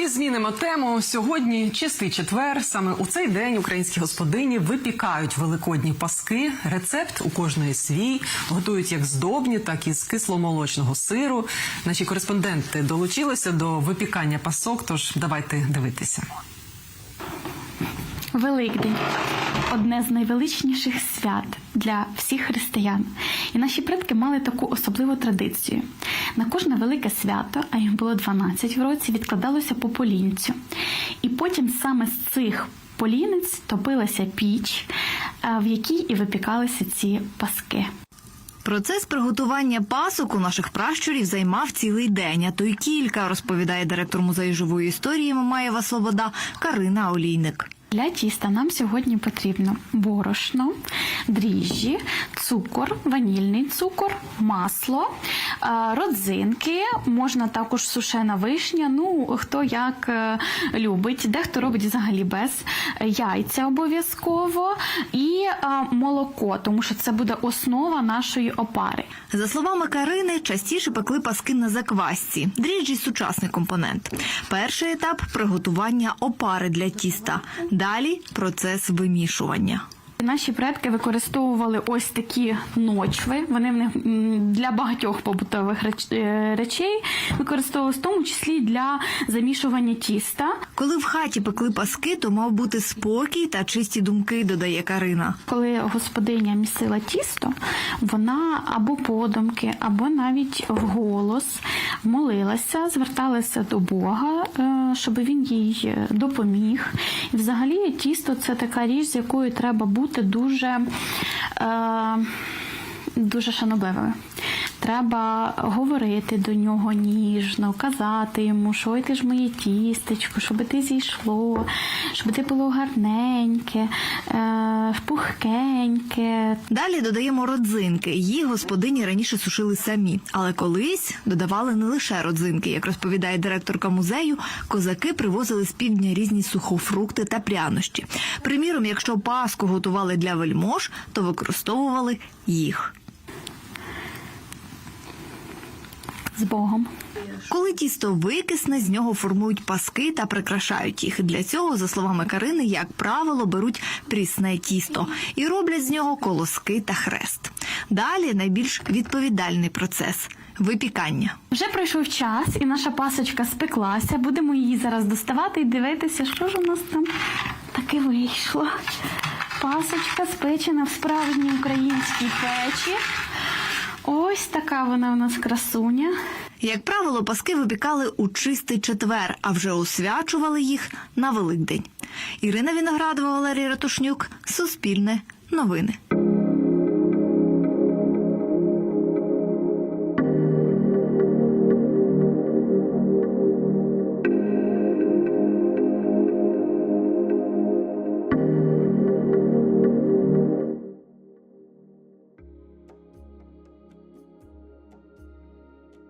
І змінимо тему. Сьогодні чистий четвер. Саме у цей день українські господині випікають великодні паски. Рецепт у кожної свій. Готують як здобні, так і з кисломолочного сиру. Наші кореспонденти долучилися до випікання пасок. Тож давайте дивитися. Великдень одне з найвеличніших свят для всіх християн. І наші предки мали таку особливу традицію. На кожне велике свято, а їх було 12 в році, відкладалося по полінцю. І потім саме з цих полінець топилася піч, в якій і випікалися ці паски. Процес приготування пасок у наших пращурів займав цілий день, а то й кілька, розповідає директор музею живої історії Мамаєва Слобода Карина Олійник. Для тіста нам сьогодні потрібно борошно, дріжджі, цукор, ванільний цукор, масло, е, родзинки, можна також сушена вишня. Ну хто як е, любить, дехто робить взагалі без яйця обов'язково і е, молоко, тому що це буде основа нашої опари. За словами Карини, частіше пекли паски на заквасці. Дріжджі сучасний компонент. Перший етап приготування опари для тіста. Далі процес вимішування. Наші предки використовували ось такі ночви. Вони в них для багатьох побутових е, речей використовувалися, в тому числі для замішування тіста. Коли в хаті пекли паски, то мав бути спокій та чисті думки, додає Карина. Коли господиня місила тісто, вона або подумки, або навіть вголос молилася, зверталася до Бога, е, щоб він їй допоміг. І взагалі тісто це така річ, з якою треба бути дуже, е, дуже шанобливою. Треба говорити до нього ніжно, казати йому, що ой ти ж моє тістечко, щоб ти зійшло, щоб ти було гарненьке, е, пухкеньке. Далі додаємо родзинки. Їх господині раніше сушили самі, але колись додавали не лише родзинки. Як розповідає директорка музею, козаки привозили з півдня різні сухофрукти та прянощі. Приміром, якщо паску готували для вельмож, то використовували їх. З Богом. Коли тісто викисне, з нього формують паски та прикрашають їх. Для цього, за словами Карини, як правило, беруть прісне тісто і роблять з нього колоски та хрест. Далі найбільш відповідальний процес випікання. Вже пройшов час, і наша пасочка спеклася. Будемо її зараз доставати і дивитися, що ж у нас там таке вийшло. Пасочка спечена в справжній українській печі. Ось така вона у нас красуня. Як правило, паски випікали у чистий четвер, а вже освячували їх на Великдень. Ірина Віноградова, Валерій Ратушнюк, Суспільне, Новини.